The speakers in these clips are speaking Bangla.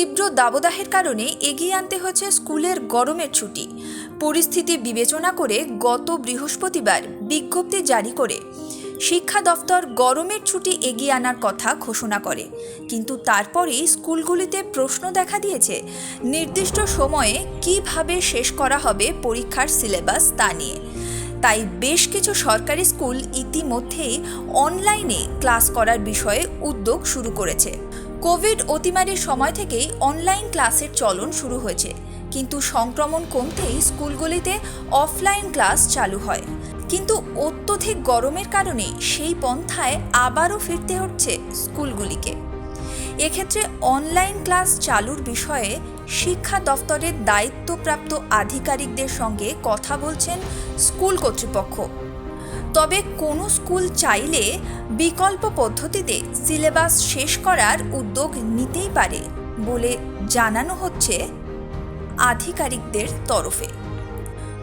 তীব্র দাবদাহের কারণে এগিয়ে আনতে হয়েছে স্কুলের গরমের ছুটি। পরিস্থিতি বিবেচনা করে গত বৃহস্পতিবার বিজ্ঞপ্তি জারি করে। শিক্ষা দফতর গরমের ছুটি এগিয়ে আনার কথা ঘোষণা করে। কিন্তু তারপরেই স্কুলগুলিতে প্রশ্ন দেখা দিয়েছে, নির্দিষ্ট সময়ে কীভাবে শেষ করা হবে পরীক্ষার সিলেবাস তা নিয়ে। তাই বেশ কিছু সরকারি স্কুল ইতিমধ্যেই অনলাইনে ক্লাস করার বিষয়ে উদ্যোগ শুরু করেছে। কোভিড অতিমারির সময় থেকেই অনলাইন ক্লাসের চলন শুরু হয়েছে, কিন্তু সংক্রমণ কমতেই স্কুলগুলিতে অফলাইন ক্লাস চালু হয়। কিন্তু অত্যধিক গরমের কারণে সেই পন্থায় আবারও ফিরতে হচ্ছে স্কুলগুলিকে। এক্ষেত্রে অনলাইন ক্লাস চালুর বিষয়ে শিক্ষা দফতরের দায়িত্বপ্রাপ্ত আধিকারিকদের সঙ্গে কথা বলছেন স্কুল কর্তৃপক্ষ। তবে কোনো স্কুল চাইলে বিকল্প পদ্ধতিতে সিলেবাস শেষ করার উদ্যোগ নিতেই পারে বলে জানানো হচ্ছে আধিকারিকদের তরফে।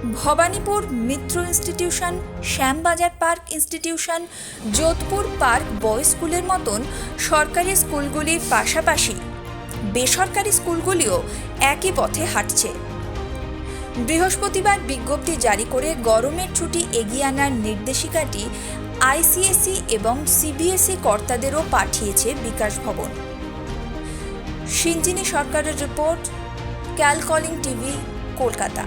Bhowanipur Mitra institution, Shyambazar park institution, Jodhpur park boy স্কুলের মতন সরকারি স্কুলগুলির পাশাপাশি বেসরকারি স্কুলগুলিও একই পথে হাঁটছে। বৃহস্পতিবার বিজ্ঞপ্তি জারি করে গরমের ছুটি এগিয়ে আনার নির্দেশিকাটি আইসিএসই এবং সিবিএসই কর্তাদেরও পাঠিয়েছে বিকাশ ভবন। সিঞ্জিনী সরকারের রিপোর্ট, ক্যালকলিং টিভি, কলকাতা।